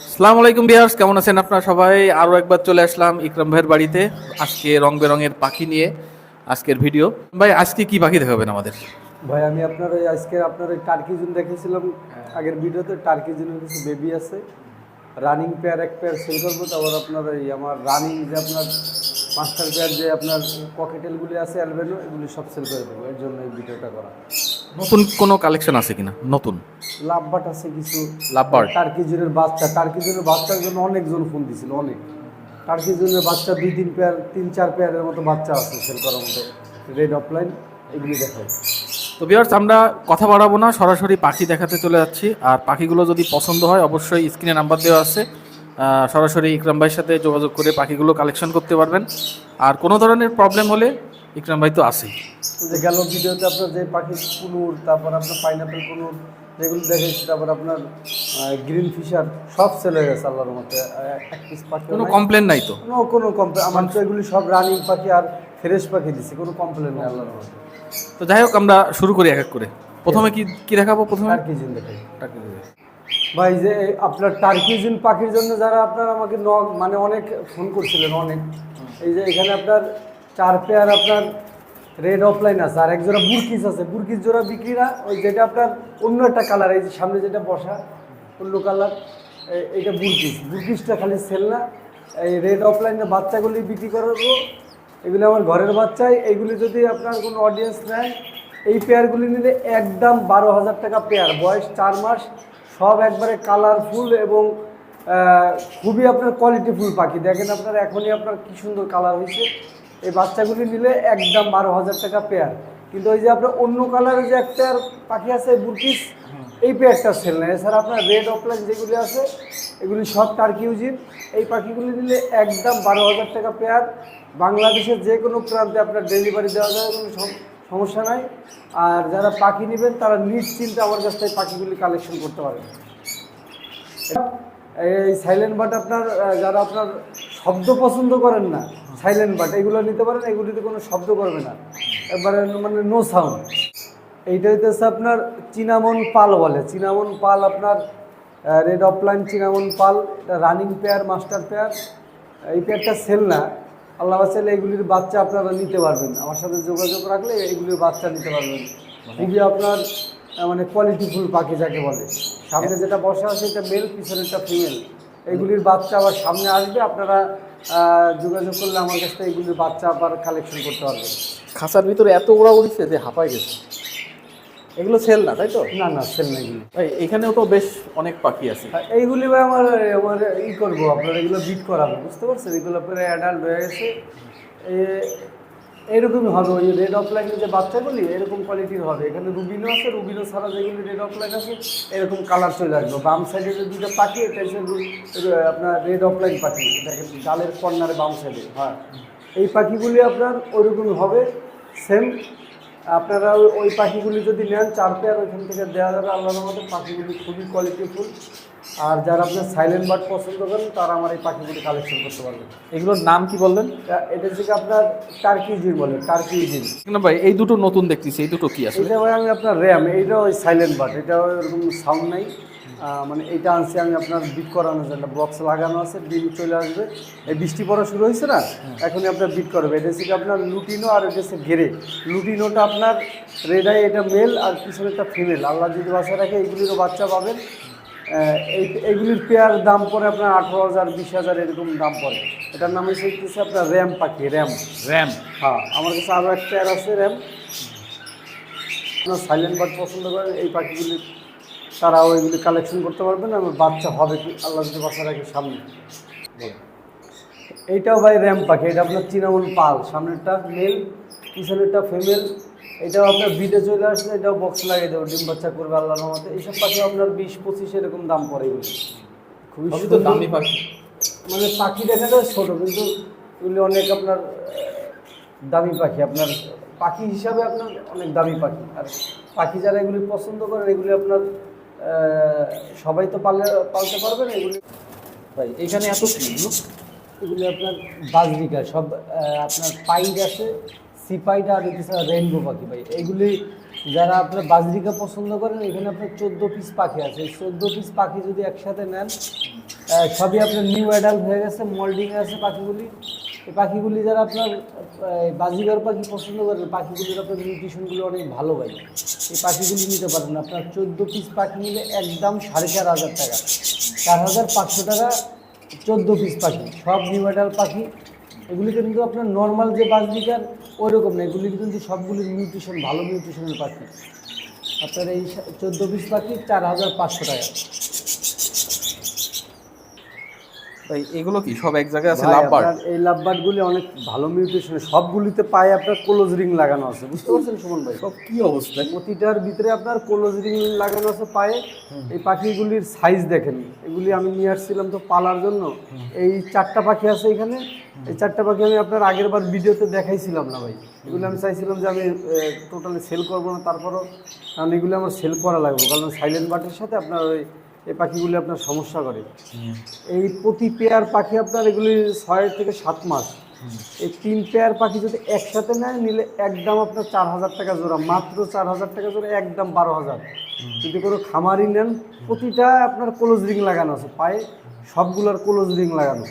আসসালামু আলাইকুম বিহার্স কেমন আছেন আপনারা সবাই? আরও একবার চলে আসলাম ইকরাম ভাইয়ের বাড়িতে। আজকে রং বেরঙের পাখি নিয়ে আজকের ভিডিও। ভাই আজকে কি পাখি দেখাবেন আমাদের? ভাই আমি আপনার ওই আজকে আপনার ওই টার্কি জুন দেখেছিলাম আগের ভিডিওতে টার্কি জুনের কিছু বেবি আছে। রানিং পেয়ার এক পেয়ার সেল করব তারপর আপনার ওই আমার রানিং যে আপনার মাস্টার পেয়ার যে আপনার পকেটেলগুলি আছে অ্যালবেনো এগুলি সব সেল করে দেবো। এর জন্য এই ভিডিওটা করা। নতুন কোনো কালেকশন আছে কিনা? নতুন? লাভবাট আছে কিছু। লাভবার্ড? টার্কি জুনের বাচ্চা টার্কি জুনের বাচ্চার জন্য অনেকজন ফোন দিছিল অনেক। টার্কি জুনের বাচ্চা দুই তিন পেয়ার তিন চার পেয়ারের মতো বাচ্চা আছে সেল করার মতো। রেড অফলাইন এগুলি দেখাই তো বিহার্স আমরা কথা বাড়াবো না সরাসরি পাখি দেখাতে চলে যাচ্ছি। আর পাখিগুলো যদি পছন্দ হয় অবশ্যই স্ক্রিনে নাম্বার দেওয়া আছে। সরাসরি ইকরাম ভাইয়ের সাথে যোগাযোগ করে পাখিগুলো কালেকশন করতে পারবেন। আর কোনো ধরনের প্রবলেম হলে ইকরাম ভাই তো আছেই যে গেল ভিডিওতে আপনার যে পাখি কুনুর তারপর আপনার পাইনাপেল কুনুর যেগুলো দেখেছি তারপর আপনার গ্রিন ফিশার সব সেল হয়ে গেছে আল্লাহর মতে এক পিস পাখি কোনো কমপ্লেন নাই তো? কোনো কোনো কমপ্লেন আমার তো এগুলি সব রানিং পাখি আর ফ্রেশ পাখি দিছি কোনো কমপ্লেন নেই আল্লাহর মতে তো যাই হোক আমরা শুরু করি এক এক করে। প্রথমে কি কি দেখাবো প্রথমে? আর কি জিন দেখাই দিয়ে। ভাই যে আপনার টার্কিজিন পাখির জন্য যারা আপনার আমাকে ন মানে অনেক ফোন করছিলেন অনেক। এই যে এখানে আপনার চার পেয়ার আপনার রেড অফলাইন আছে, আর এক জোড়া বুরকিস আছে। বুরকিস জোড়া বিক্রি না ওই যেটা আপনার অন্য একটা কালার এই যে সামনে যেটা বসা, অন্য কালার এইটা বুরকিস। বুরকিসটা খালি সেল না, এই রেড অফলাইনের বাচ্চাগুলি বিক্রি করব এগুলি আমার ঘরের বাচ্চাই এইগুলি যদি আপনার কোনো অডিয়েন্স নেয়, এই পেয়ারগুলি নিলে একদম বারো হাজার টাকা পেয়ার বয়স চার মাস, সব একবারে কালারফুল এবং খুবই আপনার কোয়ালিটিফুল পাখি। দেখেন আপনার, এখনই আপনার কি সুন্দর কালার হয়েছে। এই বাচ্চাগুলি নিলে একদম বারো হাজার টাকা পেয়ার কিন্তু ওই যে আপনার অন্য কালারের যে একটা পাখি আছে বুরকিস এই পেয়ারটা সেল নেই। এছাড়া আপনার রেড অফলাইন যেগুলি আছে, এগুলি সব টার্কিউজিন এই পাখিগুলি নিলে একদম বারো হাজার টাকা পেয়ার বাংলাদেশের যে কোনো প্রান্তে আপনার ডেলিভারি দেওয়া যায়, কোনো সম- সমস্যা নাই। আর যারা পাখি নেবেন, তারা নিশ্চিন্তে আমার কাছ থেকে পাখিগুলি কালেকশন করতে পারেন এই সাইলেন্ট বাট আপনার যারা আপনার শব্দ পছন্দ করেন না। সাইলেন্ট বাট এগুলো নিতে পারেন এগুলিতে কোনো শব্দ করবে না। একবারে মানে নো সাউন্ড এইটা হইতেছে আপনার চিনামন পাল বলে। চিনামন পাল আপনার রেড অফলাইন চিনামন পাল এটা রানিং পেয়ার মাস্টার পেয়ার এই পেয়ারটা সেল না। আল্লাহ চাইলে এগুলির বাচ্চা আপনারা নিতে পারবেন। আমার সাথে যোগাযোগ রাখলে এগুলির বাচ্চা নিতে পারবেন। খুবই আপনার মানে কোয়ালিটিফুল পাখি যাকে বলে। সামনে যেটা বসা আছে এটা মেল পিছনেরটা ফিমেল এগুলির বাচ্চা আবার সামনে আসবে আপনারা যোগাযোগ করলে আমার কাছ থেকে এগুলির বাচ্চা আবার কালেকশন করতে পারবেন। খাঁচার ভিতরে এত ওড়া উড়িছে যে হাঁপাই গেছে। এগুলো সেল না তাই তো? না না সেল না এগুলি। ভাই এখানেও তো বেশ অনেক পাখি আছে। আর এইগুলি ভাই আমার আমার ই করব আপনারা এগুলো বিট করাবো বুঝতে পারছেন? এগুলো পরে অ্যাডাল্ট হয়ে গেছে। এ- এরকমই হবে, ওই রেড অফলাইনের যে বাচ্চাগুলি, এরকম কোয়ালিটির হবে। এখানে রুবিনো আছে রুবিনো ছাড়া যেগুলি রেড অফলাইন আছে, এরকম কালার চলে আসবে। বাম সাইডে যে দুটো পাখি, এটা আপনার রেড অফলাইন পাখি দেখেন ডালের কর্নারে বাম সাইডে হ্যাঁ। এই পাখিগুলি আপনার ওইরকমই হবে সেম আপনারা ওই- পাখিগুলি যদি নেন, চার পেয়ার ওইখান থেকে দেওয়া যাবে। আল্লাহর মধ্যে পাখিগুলি খুবই কোয়ালিটিফুল আর যারা আপনার সাইলেন্ট বার্ড পছন্দ করেন তারা আমার এই পাখিগুলি কালেকশন করতে পারবেন এগুলোর নাম কি বললেন? এটা থেকে আপনার টার্কিজিন বলে টার্কিজিন না ভাই এই দুটো নতুন দেখতেছি এই দুটো কি আছে এটা ভাই আমি আপনার র্যাম এইটা ওই সাইলেন্ট বার্ড এটা এরকম সাউন্ড নাই। মানে এটা আনছি আমি আপনার বিট করানোর জন্য বক্স লাগানো আছে ডিম চলে আসবে। এই বৃষ্টি পড়া শুরু হয়েছে না? এখনই আপনার বিট করবে। এটা হচ্ছে কি আপনার লুটিনো আর এটা হচ্ছে গেরে লুটিনোটা আপনার রেডাই এটা মেল আর পিছনে একটা ফিমেল আল্লাহ যদি বাসা রাখে এইগুলিরও বাচ্চা পাবেন। এইগুলির পেয়ার দাম পড়ে আপনার আঠারো হাজার বিশ হাজার এরকম দাম পড়ে। এটার নাম হচ্ছে হচ্ছে আপনার র্যাম পাখি র্যাম। র্যাম। হ্যাঁ আমার কাছে আরও একটা পেয়ার আছে র্যাম। আপনার সাইলেন্ট বার্ড পছন্দ করেন এই পাখিগুলি তারাও এগুলি কালেকশন করতে পারবেন আমার বাচ্চা হবে কি আল্লাহ যদি বাচ্চা রাখে সামনে। এইটাও ভাই র্যাম পাখি এটা আপনার চিনামন পাল। সামনেরটা মেল পিছনেরটা ফিমেল এটাও আপনার বিটে চলে আসলে এটাও বক্স লাগিয়ে দেবো ডিম বাচ্চা করবে আল্লাহর মতো এইসব পাখি আপনার বিশ পঁচিশ এরকম দাম পড়ে এগুলি। খুবই সুন্দর। দামি পাখি। মানে পাখি দেখা যায় ছোটো কিন্তু এগুলি অনেক আপনার দামি পাখি। আপনার পাখি হিসাবে আপনার অনেক দামি পাখি। আর পাখি যারা এগুলি পছন্দ করেন এগুলি আপনার সবাই তো পালে পালতে পারবেন এগুলি। ভাই এখানে এত? এগুলি আপনার বাজরিকা সব আপনার পাইড আছে সিপাইড আর এছাড়া রেইনবো পাখি ভাই। এগুলি যারা আপনার বাজরিকা পছন্দ করেন, এখানে আপনার চোদ্দ পিস পাখি আছে। এই চোদ্দ পিস পাখি যদি একসাথে নেন সবই আপনার নিউ অ্যাডাল্ট হয়ে গেছে মোল্ডিং আছে পাখিগুলি। এই পাখিগুলি যারা আপনার বাজিগার পাখি পছন্দ করেন, পাখিগুলির আপনার নিউট্রিশনগুলো অনেক ভালো পাই এই পাখিগুলি নিতে পারেন আপনার চোদ্দ পিস পাখি নিলে একদম সাড়ে চার হাজার টাকা। চার হাজার পাঁচশো টাকা চোদ্দ পিস পাখি। সব নিউ অ্যাডাল্ট পাখি। এগুলি কিন্তু আপনার নর্মাল যে বাজরিকার ওইরকম না এগুলি কিন্তু সবগুলি নিউট্রিশন ভালো নিউট্রিশনের পাখি। আপনার এই চোদ্দ পিস পাখি চার হাজার পাঁচশো টাকা। ভাই এগুলো কি? সব এক জায়গায় আছে ভাই, লাভবার আপনার এই লাভবার্ডগুলি অনেক ভালো মিউটেশনের সবগুলিতে পায়ে আপনার ক্লোজ রিং লাগানো আছে বুঝতে পারছেন সুমন ভাই? সব কি অবস্থা? প্রতিটার ভিতরে আপনার ক্লোজ রিং লাগানো আছে পায়ে। এই পাখিগুলির সাইজ দেখেন এগুলি আমি নিয়ে আসছিলাম তো পালার জন্য। এই চারটা পাখি আছে এখানে। এই চারটা পাখি আমি আপনার আগের বার ভিডিওতে দেখাইছিলাম না ভাই। এগুলো আমি চাইছিলাম যে আমি টোটালি সেল করব না তারপরও কারণ এগুলো আমার সেল করা লাগবে কারণ সাইলেন্ট বাটের সাথে আপনার ওই এই পাখিগুলি আপনার সমস্যা করে। এই প্রতি পেয়ার পাখি আপনার এগুলি ছয় থেকে সাত মাস। এই তিন পেয়ার পাখি যদি একসাথে নেয় নিলে একদম আপনার চার হাজার টাকা জোড়া। মাত্র চার হাজার টাকা জোড়া একদম বারো হাজার। যদি কোনো খামারি নেন প্রতিটা আপনার ক্লোজ রিং লাগানো আছে। পায়ে সবগুলোর ক্লোজ রিং লাগানো।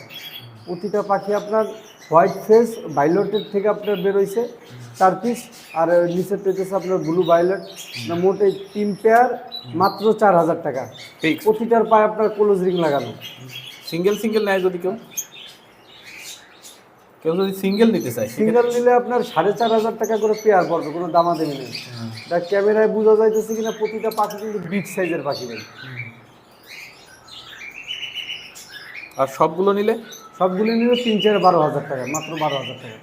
প্রতিটা পাখি আপনার হোয়াইট ফেস ভাইলটের থেকে আপনার বেরোইছে চার পিস আর নিচের পেতেছে আপনার ব্লু ভাইলট না মোট এই তিন পেয়ার মাত্র চার হাজার টাকা। প্রতিটার পায়ে আপনার ক্লোজ রিং লাগানো। সিঙ্গেল সিঙ্গেল নেয় যদি কেউ? কেউ যদি সিঙ্গেল নিতে চায় সিঙ্গেল নিলে আপনার সাড়ে চার হাজার টাকা করে পেয়ার পড়বে কোনো দামাদামি নেই। তা ক্যামেরায় বোঝা যাইতেছে কিনা প্রতিটা পাখি কিন্তু বিগ সাইজের পাখি নেই। আর সবগুলো নিলে? সবগুলো নিলে তিন চার বারো হাজার টাকা মাত্র বারো হাজার টাকা।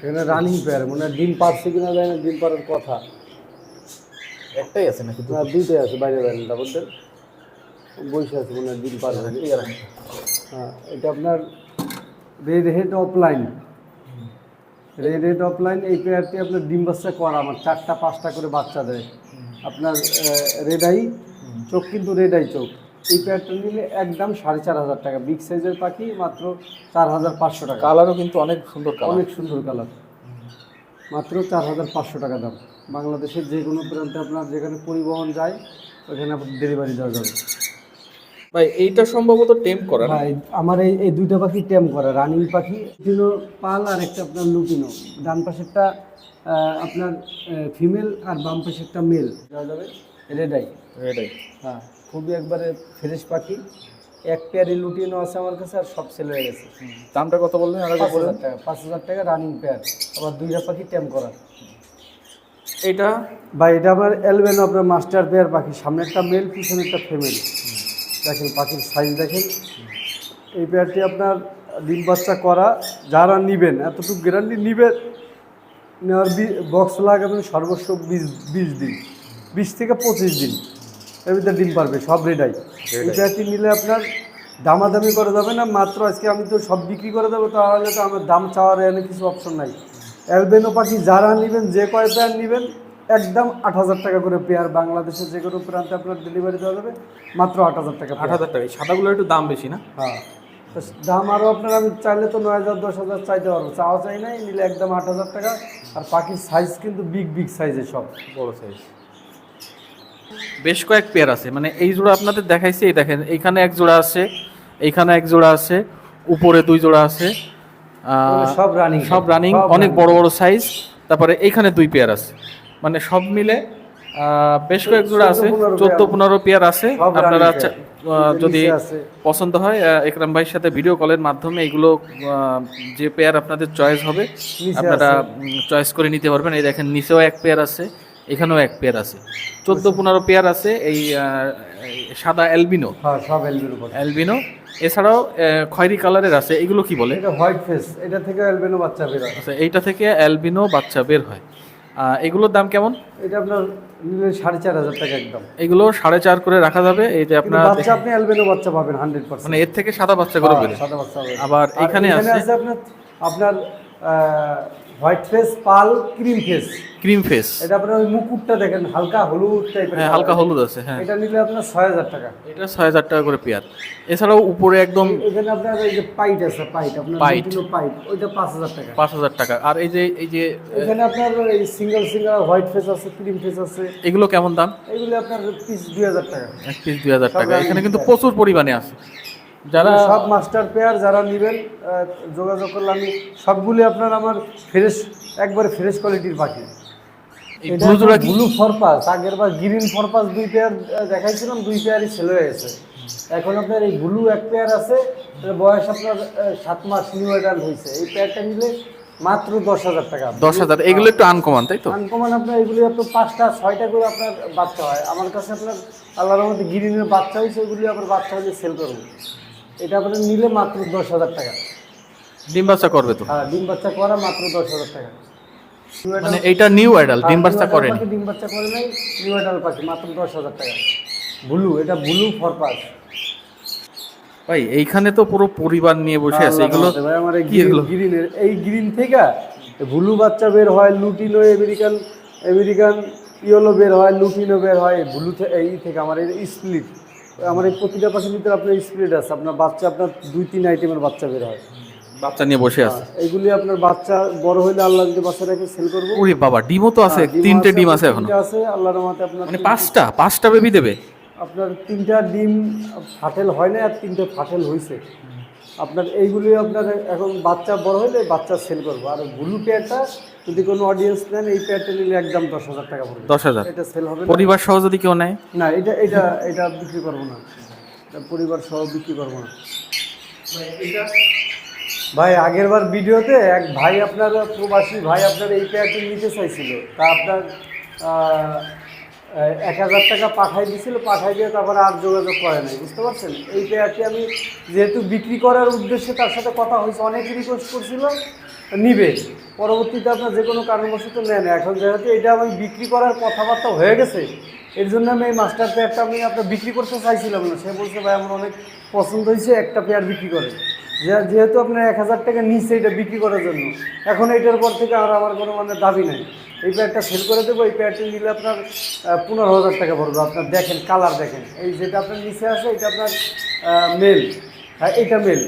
এখানে রানিং পেয়ার মানে ডিম পারছে কিনা যায় না ডিম পারার কথা। একটাই আছে নাকি না দুইটাই আছে বাইরে বাইরে ডাবলদের বসে আছে মানে ডিম পারবে হ্যাঁ এটা আপনার red head offline red head offline এই পেয়ারটি আপনার ডিম বাচ্চা করা আমার চারটা পাঁচটা করে বাচ্চা দেয়। আপনার রেড আই চোখ কিন্তু রেড আই চোখ। এই পেয়ারটা নিলে একদম সাড়ে চার হাজার টাকা। বিগ সাইজের পাখি মাত্র চার হাজার পাঁচশো টাকা। কালারও কিন্তু অনেক সুন্দর কালার অনেক সুন্দর কালার মাত্র চার হাজার পাঁচশো টাকা দাম। বাংলাদেশের যে কোনো প্রান্তে আপনার যেখানে পরিবহন যায় ওখানে আপনার ডেলিভারি দেওয়া যাবে। ভাই এইটা সম্ভবত টেম করা? ভাই আমার এই এই দুইটা পাখি টেম করা। রানিং পাখি লুটিনো পাল আর একটা আপনার লুটিনো। ডান পাশেরটা আপনার ফিমেল আর বাম পাশেরটা মেল দেওয়া যাবে রেডাই এটাই হ্যাঁ। খুবই একবারে ফ্রেশ পাখি। এক পেয়ারে লুটিনো আছে আমার কাছে আর সব সেল হয়ে গেছে। দামটা কত বললেন? আর পাঁচ হাজার টাকা পাঁচ হাজার টাকা রানিং পেয়ার আবার দুইটা পাখি টেম করা। এটা? বা এটা আমার এলবেন আপনার মাস্টার পেয়ার পাখি। সামনে একটা মেল পিছনে একটা ফিমেল দেখেন পাখির সাইজ দেখেন। এই পেয়ারটি আপনার ডিম বাচ্চা করা। যারা নিবেন এতটুকু গ্যারান্টি নিবেন নেওয়ার বক্স লাগাবেন সর্বস্ব বিশ বিশ দিন। বিশ থেকে পঁচিশ দিন। এর ভিতরে ডিম পারবে সব রেডাই। পেয়ারটি নিলে আপনার দামাদামি করা যাবে না মাত্র আজকে আমি তো সব বিক্রি করে দেবো তাহলে তো আমার দাম চাওয়ার এনে কিছু অপশন নাই। অ্যালবেনো পাখি যারা নেবেন যে কয় পেয়ার নেবেন একদম আট হাজার টাকা করে পেয়ার বাংলাদেশের যে কোনো প্রান্তে আপনার ডেলিভারি দেওয়া যাবে মাত্র আট হাজার টাকা আট হাজার টাকা সাদাগুলো একটু দাম বেশি না? হ্যাঁ। দাম আরও আপনার আমি চাইলে তো নয় হাজার দশ হাজার চাইতে পারব চাওয়া চাই নাই নিলে একদম আট হাজার টাকা। আর পাখির সাইজ কিন্তু বিগ বিগ সাইজের সব। বড় সাইজ বেশ কয়েক পেয়ার আছে। মানে এই জোড়া আপনাদের দেখাইছি এই দেখেন এইখানে এক জোড়া আছে এইখানে এক জোড়া আছে উপরে দুই জোড়া আছে। সব রানিং সব রানিং অনেক বড় বড় সাইজ তারপরে এইখানে দুই পেয়ার আছে। মানে সব মিলে বেশ কয়েক জোড়া আছে চোদ্দ পনেরো পেয়ার আছে। আপনারা যদি পছন্দ হয় একরাম ভাইয়ের সাথে ভিডিও কলের মাধ্যমে এগুলো যে পেয়ার আপনাদের চয়েস হবে আপনারা চয়েস করে নিতে পারবেন। এই দেখেন নিচেও এক পেয়ার আছে। এখানেও এক পেয়ার আছে। চোদ্দ পনেরো পেয়ার আছে এই সাদা অ্যালবিনো। হ্যাঁ সব এলবের অ্যালবিনো। এছাড়াও খয়েরি কালারের আছে। এগুলো কি বলে? এটা হোয়াইট ফেস। এটা থেকে এলবেনো বাচ্চা বেরোয় আচ্ছা এইটা থেকে অ্যালবিনো বাচ্চা বের হয়। এগুলোর দাম কেমন? এটা আপনার সাড়ে চার হাজার টাকা একদম। এগুলো সাড়ে চার করে রাখা যাবে। এই যে আপনার বাচ্চা আপনি বাচ্চা পাবেন হান্ড্রেড পার্সেন্ট মানে এর থেকে সাদা বাচ্চা করে সাদা বাচ্চা আবার এখানে আছে আপনার আপনার white face pearl cream face. Cream face. এটা আপনার ওই মুকুটটা দেখেন হালকা হলুদ টাইপের হ্যাঁ হালকা হলুদ আছে হ্যাঁ। এটা নিলে আপনার ছয় হাজার টাকা। এটা ছয় হাজার টাকা করে পেয়ার। এছাড়াও উপরে একদম এখানে আপনার এই যে পাইট আছে পাইট আপনার পাইট। পাইট ওইটা পাঁচ হাজার টাকা। পাঁচ হাজার টাকা। আর এই যে এই যে এখানে আপনার এই সিঙ্গেল সিঙ্গেল হোয়াইট ফেস আছে ক্রিম ফেস আছে। এগুলো কেমন দাম? এগুলি আপনার পিস দুই হাজার টাকা। পিস দুই হাজার টাকা। এখানে কিন্তু প্রচুর পরিমাণে আছে। যারা সব মাস্টার পেয়ার যারা নেবেন যোগাযোগ করলে আমি সবগুলি আপনার আমার ফ্রেশ একবারে ফ্রেশ কোয়ালিটির পাখি। ব্লু ফরপাস আগের বার গ্রিন ফরপাস দুই পেয়ার দেখাইছিলাম দুই পেয়ারই সেল হয়ে গেছে। এখন আপনার এই ব্লু এক পেয়ার আছে বয়স আপনার সাত মাস নিউ অ্যাডাল্ট হয়েছে। এই পেয়ারটা নিলে মাত্র দশ হাজার টাকা। দশ হাজার এগুলো একটু আনকমান তাই তো? আনকমান আপনার এগুলি আপনার পাঁচটা ছয়টা করে আপনার বাচ্চা হয়। আমার কাছে আপনার আল্লাহর মধ্যে গিরিনের বাচ্চা হয়েছে ওগুলি আপনার বাচ্চা হয়ে সেল করব। এটা আপনার নিলে মাত্র দশ হাজার টাকা। ডিম বাচ্চা করবে তো? হ্যাঁ ডিম বাচ্চা করা মাত্র দশ হাজার টাকা। মানে এইটা নিউ অ্যাডাল ডিম বাচ্চা new adult করেনি। ডিম বাচ্চা করে নাই নিউ অ্যাডাল পাখি মাত্র দশ হাজার টাকা। ব্লু এটা ব্লু ফরপাস ভাই এইখানে তো পুরো পরিবার নিয়ে বসে আছে এগুলো ভাই আমার এই কি এগুলো? গ্রিনের এই গ্রিন থেকে ব্লু বাচ্চা বের হয় লুটিনো আমেরিকান আমেরিকান ইয়েলো বের হয় লুটিনো বের হয় ব্লু এই থেকে আমার এই স্প্লিট আমার এই প্রতিটা পাশের ভিতরে আপনার স্প্রেড আছে। আপনার বাচ্চা আপনার দুই তিন আইটেমের বাচ্চা বের হয়। বাচ্চা নিয়ে বসে আছে। এগুলি আপনার বাচ্চা বড় হইলে আল্লাহ যদি বাচ্চা রেখে সেল করব। ওরে বাবা ডিমও তো আছে হ্যাঁ, তিনটে ডিম আছে এখন। আছে আল্লাহর রহমতে আপনার মানে পাঁচটা পাঁচটা বেবি দেবে? আপনার তিনটা ডিম ফাটেল হয় না আর তিনটে ফাটেল হয়েছে আপনার এইগুলি আপনার এখন বাচ্চা বড় হলে বাচ্চা সেল করব। আর ব্লু পেয়ারটা যদি কোনো অডিয়েন্স নেন এই পেয়ারটা নিলে একদম দশ হাজার টাকা পড়বে। দশ হাজার? এটা সেল হবে পরিবার সহ যদি কেউ নেয়? না এটা এটা এটা বিক্রি করব না। এটা পরিবার সহ বিক্রি করব না। ভাই আগের বার ভিডিওতে এক ভাই আপনার প্রবাসী ভাই আপনার এই পেয়ারটি নিতে চাইছিল। তা আপনার এক হাজার টাকা পাঠাই দিয়েছিল পাঠাই দিয়ে তারপরে আর যোগাযোগ করে নাই, বুঝতে পারছেন? এই পেয়ারটি আমি যেহেতু বিক্রি করার উদ্দেশ্যে তার সাথে কথা হয়েছে, অনেক রিকোয়েস্ট করছিল, নিবে। পরবর্তীতে আপনার যে কোনো কারণবশত নেন এখন যেহেতু এটা আমি বিক্রি করার কথাবার্তা হয়ে গেছে, এর জন্য আমি এই মাস্টার পেয়ারটা আমি আপনার বিক্রি করতে চাইছিলাম না। সে বলছে, ভাই, আমার অনেক পছন্দ হয়েছে, একটা পেয়ার বিক্রি করে। যেহেতু আপনার এক হাজার টাকা নিচ্ছে এটা বিক্রি করার জন্য, এখন এইটার পর থেকে আর আমার কোনো মানে দাবি নাই। এই প্যাডটা সেল করে দেবো, এই পেয়ারটি নিলে আপনার পনেরো হাজার টাকা পড়বে। আপনার দেখেন কালার দেখেন। এই যেটা আপনার নিচে আছে, এটা আপনার মেল হ্যাঁ এটা মেল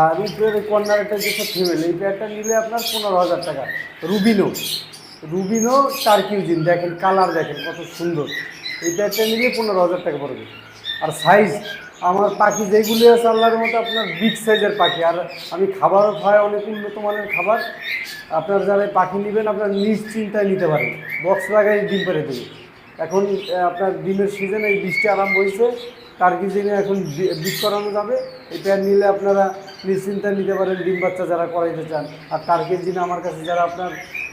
আর উপরের কর্নার একটা যেটা ফিমেল এই প্যাডটা নিলে আপনার পনেরো হাজার টাকা। রুবিনো রুবিনো টার্কিউজিন দেখেন কালার দেখেন, কত সুন্দর। এই প্যাডটা নিলে পনেরো হাজার টাকা পড়বে। আর সাইজ আমার পাখি যেগুলি আছে আল্লাহর মতো আপনার বিগ সাইজের পাখি। আর আমি খাবার খাই, অনেক উন্নত মানের খাবার। আপনার যারা পাখি নেবেন, আপনার নিশ্চিন্তায় নিতে পারেন। বক্স লাগাই ডিম পেরে দেবে। এখন আপনার ডিমের সিজনে এই বৃষ্টি আরাম হয়েছে। টার্কি দিনে এখন বি- বীজ করানো যাবে। এটা নিলে আপনারা নিশ্চিন্তায় নিতে পারেন, ডিম বাচ্চা যারা করাইতে চান। আর টার্কির দিনে আমার কাছে যারা আপনার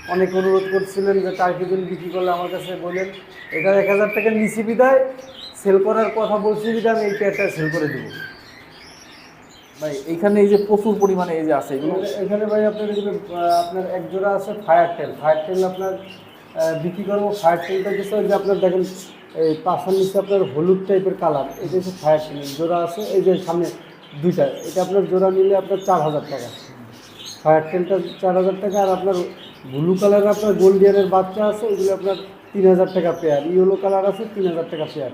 অনেক অনুরোধ করছিলেন যে টার্কি দিন বিক্রি করলে আমার কাছে বলেন। এটা এক হাজার টাকার নিচে বিদায়। সেল করার কথা বলছি বিদায় আমি এই প্যাডটা সেল করে দেবো। ভাই এইখানে এই যে প্রচুর পরিমাণে এই যে আছে এগুলো? এখানে- এখানে ভাই আপনার এখানে, আপনার এক জোড়া আছে ফায়ার টেল ফায়ার টেল আপনার বিক্রি করব ফায়ার টেলটা ওই যে আপনার দেখেন এই পাশার নিচে আপনার হলুদ টাইপের কালার এটা হচ্ছে ফায়ার টেল জোড়া আছে এই যে সামনে দুইটা। এটা আপনার জোড়া নিলে আপনার চার হাজার টাকা। ফায়ার টেলটা চার হাজার টাকা আর আপনার ব্লু কালারের আপনার গোল্ডিয়ানের বাচ্চা আছে ওইগুলো আপনার তিন হাজার টাকা পেয়ার ইয়েলো কালার আছে তিন হাজার টাকা পেয়ার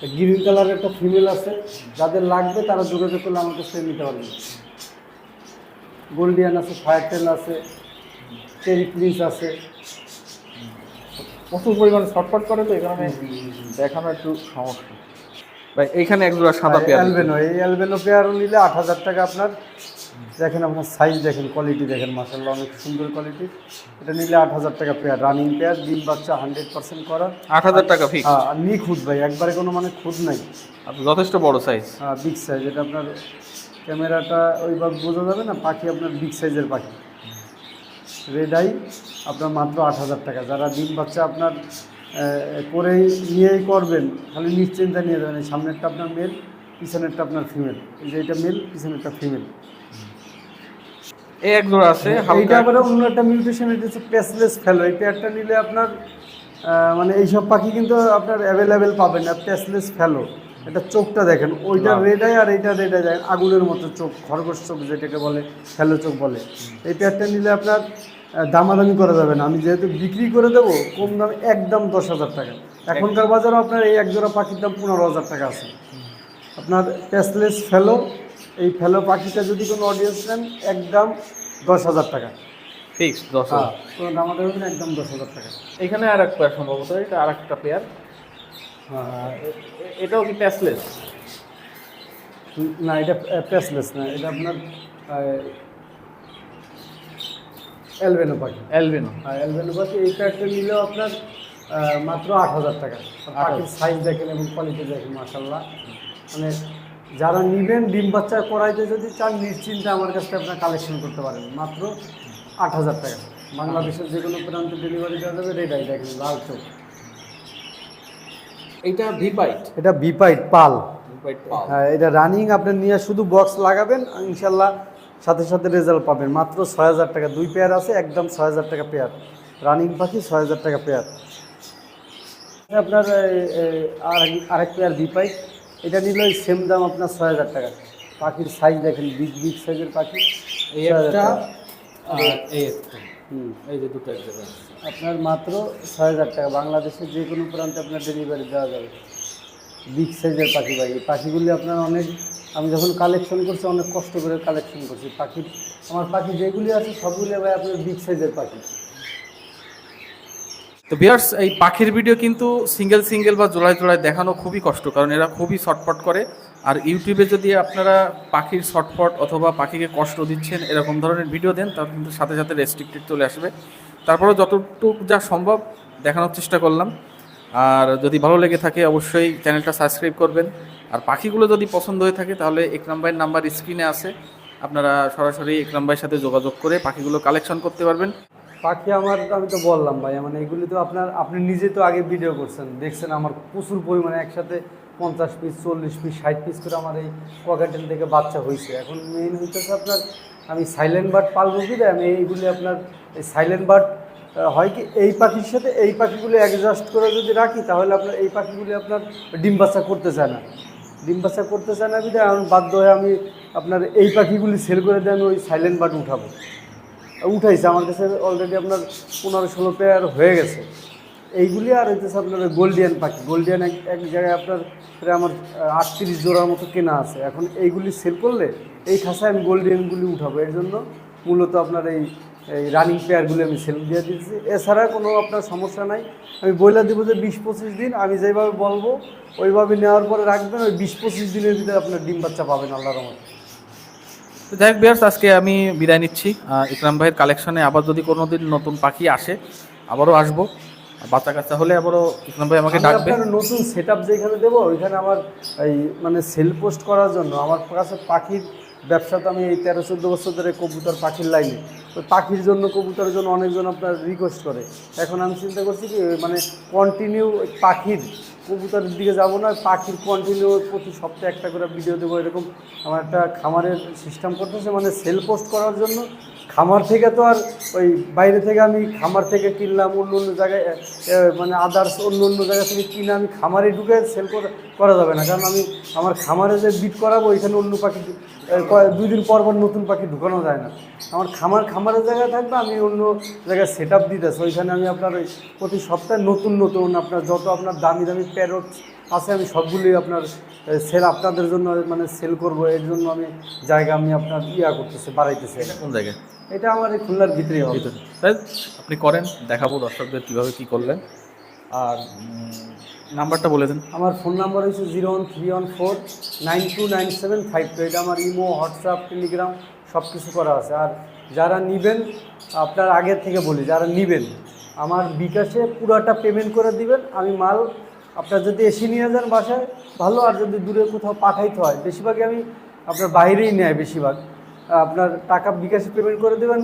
গ্রিন কালারের একটা ফিমেল আছে যাদের লাগবে তারা যোগাযোগ করলে আমার সে নিতে পারবেন গোল্ডিয়ান আছে ফায়ার টেল আছে চেরি প্রিন্স আছে। প্রচুর পরিমাণে শর্টকাট করে তো এখানে দেখানো একটু সমস্যা। ভাই এইখানে এক জোড়া সাদা পেয়ার অ্যালবেনো এই অ্যালবেনো পেয়ারও নিলে আট হাজার টাকা আপনার। দেখেন আপনার সাইজ দেখেন কোয়ালিটি দেখেন মাসাল্লাহ অনেক সুন্দর কোয়ালিটি এটা নিলে আট হাজার টাকা পেয়ার রানিং পেয়ার ডিম বাচ্চা হান্ড্রেড পার্সেন্ট করা। আট হাজার টাকা ফিক্স হ্যাঁ আর নিখুঁত ভাই একবারে কোনো মানে খুঁত নাই। যথেষ্ট বড় সাইজ হ্যাঁ বিগ সাইজ এটা আপনার ক্যামেরাটা ওইভাবে বোঝা যাবে না পাখি আপনার বিগ সাইজের পাখি। রেড আই আপনার মাত্র আট হাজার টাকা। যারা ডিম বাচ্চা আপনার করেই নিয়েই করবেন খালি নিশ্চিন্তা নিয়ে যাবেন। সামনেরটা আপনার মেল পিছনেরটা আপনার ফিমেল এই যে এটা মেল পিছনেরটা ফিমেল এই এক জোড়া আছে এইটা আবার অন্য একটা মিউটেশন এটা হচ্ছে পেসলেস ফেলো এই পেয়ারটা নিলে আপনার মানে এইসব পাখি কিন্তু আপনার অ্যাভেলেবেল পাবেন না পেসলেস ফেলো এটা চোখটা দেখেন ওইটা বাহ। রেড আয় আর এইটা যায় আগুনের মতো চোখ খরগোশ চোখ যেটাকে বলে ফেলো চোখ বলে। এই পেয়ারটা নিলে আপনার দামাদামি করা যাবে না। আমি যেহেতু বিক্রি করে দেবো কম দামে একদম দশ হাজার টাকা। এখনকার বাজারে আপনার এই এক জোড়া পাখির দাম পনেরো হাজার টাকা আছে। আপনার প্যাসলেস ফেলো এই ফেলো পাখিটা যদি কোনো অডিয়েন্স নেন একদম দশ হাজার টাকা। ফিক্স দশ হ্যাঁ কোনো দামাদামি একদম দশ হাজার টাকা। এখানে আর এক পেয়ার সম্ভবত এটা আর একটা পেয়ার হ্যাঁ এটাও কি প্যাসলেস না এটা প্যাসলেস না এটা আপনার এলভেনো পাখি। অ্যালবিনো আর অ্যালবেনো পাখি এই প্যাকটা নিলেও আপনার মাত্র আট হাজার টাকা। পাখির সাইজ দেখেন এবং কোয়ালিটি দেখেন মাসাল্লাহ মানে যারা নিবেন ডিম বাচ্চা করাইতে যদি চান নিশ্চিন্তে আমার কাছ থেকে আপনার কালেকশন করতে পারেন। মাত্র আট হাজার টাকা। বাংলাদেশের যে কোনো প্রান্তে ডেলিভারি দেওয়া যাবে রেডাই দেখেন লাল চোখ। এইটা ভিপাইট এটা বিপাইট পাল। হ্যাঁ এটা রানিং আপনি নিয়ে শুধু বক্স লাগাবেন ইনশাল্লাহ সাথে সাথে রেজাল্ট পাবেন। মাত্র ছয় হাজার টাকা। দুই পেয়ার আছে একদম ছয় হাজার টাকা পেয়ার রানিং পাখি ছয় হাজার টাকা পেয়ার আপনার আরেক পেয়ার বিপাই এটা নিল ওই সেম দাম আপনার ছয় হাজার টাকা। পাখির সাইজ দেখেন বিগ বিগ সাইজের পাখি এই 6,000 একটা টাকা। আর এই হুম। এই যে দুটো আপনার মাত্র ছয় হাজার টাকা। বাংলাদেশের যে কোনো প্রান্তে আপনার ডেলিভারি দেওয়া যাবে। বিগ সাইজের পাখি ভাই। এই পাখিগুলি আপনার অনেক আমি যখন কালেকশন করছি অনেক কষ্ট করে কালেকশন করছি। পাখির আমার পাখি যেগুলি আছে সবগুলি ভাই আপনার বিগ সাইজের পাখি। তো বিয়ার্স এই পাখির ভিডিও কিন্তু সিঙ্গেল সিঙ্গেল বা জোড়ায় জোড়ায় দেখানো খুবই কষ্ট, কারণ এরা খুবই শর্টফট করে। আর ইউটিউবে যদি আপনারা পাখির শর্টফট অথবা পাখিকে কষ্ট দিচ্ছেন, এরকম ধরনের ভিডিও দেন, তাহলে কিন্তু সাথে সাথে রেস্ট্রিক্টেড চলে আসবে। তারপরেও যতটুকু যা সম্ভব দেখানোর চেষ্টা করলাম। আর যদি ভালো লেগে থাকে, অবশ্যই চ্যানেলটা সাবস্ক্রাইব করবেন। আর পাখিগুলো যদি পছন্দ হয়ে থাকে, তাহলে একরাম ভাইয়ের নাম্বার স্ক্রিনে আছে। আপনারা সরাসরি একরাম ভাইয়ের সাথে যোগাযোগ করে পাখিগুলো কালেকশন করতে পারবেন। পাখি আমার, আমি তো বললাম ভাই মানে এগুলি তো আপনার, আপনি নিজে তো আগে ভিডিও করছেন, দেখছেন আমার প্রচুর পরিমাণে একসাথে পঞ্চাশ পিস চল্লিশ পিস ষাট পিস করে আমার এই কোয়াকাটেল থেকে বাচ্চা হয়েছে। এখন মেইন হইতেছে আপনার, আমি সাইলেন্ট বার্ড পালবো কি আমি এইগুলি আপনার, এই সাইলেন্ট বার্ড হয় কি এই পাখির সাথে, এই পাখিগুলি অ্যাডজাস্ট করে যদি রাখি, তাহলে আপনার, এই পাখিগুলি আপনার ডিম বাচ্চা করতে চায় না। ডিম বাচ্চা করতে চায় না বিধায় আমি বাধ্য হয়ে আমি আপনার এই পাখিগুলি সেল করে দিয়ে আমি ওই সাইলেন্ট বার্ড উঠাবো। উঠাইছে। আমার কাছে অলরেডি আপনার পনেরো ষোলো পেয়ার হয়ে গেছে। এইগুলি আর হইতেছে আপনার গোল্ডিয়ান পাখি। গোল্ডিয়ান এক এক জায়গায় আপনার প্রায় আমার আটত্রিশ জোড়ার মতো কেনা আছে। এখন এইগুলি সেল করলে এই খাসায় আমি গোল্ডিয়ানগুলি উঠাবো। এর জন্য মূলত আপনার এই এই রানিং পেয়ারগুলি আমি সেল দিয়ে দিচ্ছি এছাড়া কোনো আপনার সমস্যা নাই। আমি বইলা দিব যে বিশ পঁচিশ দিন, আমি যেভাবে বলব, ওইভাবে নেওয়ার পরে রাখবেন। ওই বিশ পঁচিশ দিনের ভিতরে আপনার ডিম বাচ্চা পাবেন, আল্লাহর রহমতে। তো যাই হোক বিয়ার্স আজকে আমি বিদায় নিচ্ছি। ইকরাম ভাইয়ের কালেকশনে আবার যদি কোনো দিন নতুন পাখি আসে আবারও আসব। বাচ্চা কাচ্চা হলে আবারও ইকরাম ভাই আমাকে ডাকবে। নতুন সেট আপ যেখানে দেবো ওইখানে আমার এই মানে সেল পোস্ট করার জন্য আমার কাছে পাখির ব্যবসা তো আমি এই তেরো চোদ্দ বছর ধরে কবুতর পাখির লাইনে তো পাখির জন্য কবুতরের জন্য অনেকজন আপনার রিকোয়েস্ট করে। এখন আমি চিন্তা করছি কি মানে কন্টিনিউ পাখির কবুতরের দিকে যাব না, পাখির কন্টিনিউ প্রতি সপ্তাহে একটা করে ভিডিও দেবো এরকম। আমার একটা খামারের সিস্টেম করতেছে মানে সেল পোস্ট করার জন্য। খামার থেকে তো আর ওই বাইরে থেকে আমি খামার থেকে কিনলাম, অন্য অন্য জায়গায় মানে আদার্স অন্য অন্য জায়গা থেকে কিনে আমি খামারে ঢুকে সেল করা যাবে না। কারণ আমি আমার খামারে যে বিট করাবো, ওইখানে অন্য পাখি দুই দিন পর পর নতুন পাখি ঢুকানো যায় না। আমার খামার খামারের জায়গায় থাকবে আমি অন্য জায়গায় সেট আপ দিতেছি। ওইখানে আমি আপনার ওই প্রতি সপ্তাহে নতুন নতুন আপনার যত আপনার দামি দামি প্যারট আছে আমি সবগুলোই আপনার সেল আপনাদের জন্য মানে সেল করব। এর জন্য আমি জায়গা আমি আপনার ইয়া করতেছি বাড়াইতেছি। কোন জায়গায়? এটা আমার এই খুলনার ভিতরে হবে। তাই আপনি করেন দেখাবো দর্শকদের কীভাবে কী করলেন। আর নাম্বারটা বলে দেন। আমার ফোন নাম্বার হচ্ছে zero one three one four nine two nine seven five two. এটা আমার ইমো, হোয়াটসঅ্যাপ, টেলিগ্রাম সব কিছু করা আছে। আর যারা নিবেন, আপনার আগের থেকে বলি, যারা নেবেন, আমার বিকাশে পুরাটা পেমেন্ট করে দিবেন। আমি মাল আপনার যদি এসে নিয়ে যান বাসায়, ভালো। আর যদি দূরে কোথাও পাঠাইতে হয়, বেশিরভাগই আমি আপনার বাইরেই নেয় বেশিরভাগ। আপনার টাকা বিকাশে পেমেন্ট করে দেবেন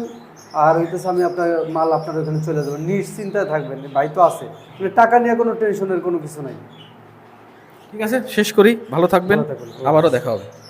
আর হইতেছে আমি আপনার মাল আপনার ওখানে চলে যাবেন নিশ্চিন্তায় থাকবেন ভাই তো আছে। মানে টাকা নিয়ে কোনো টেনশনের কোনো কিছু নাই। ঠিক আছে শেষ করি। ভালো থাকবেন। ভালো থাকবেন। আবারও দেখা হবে।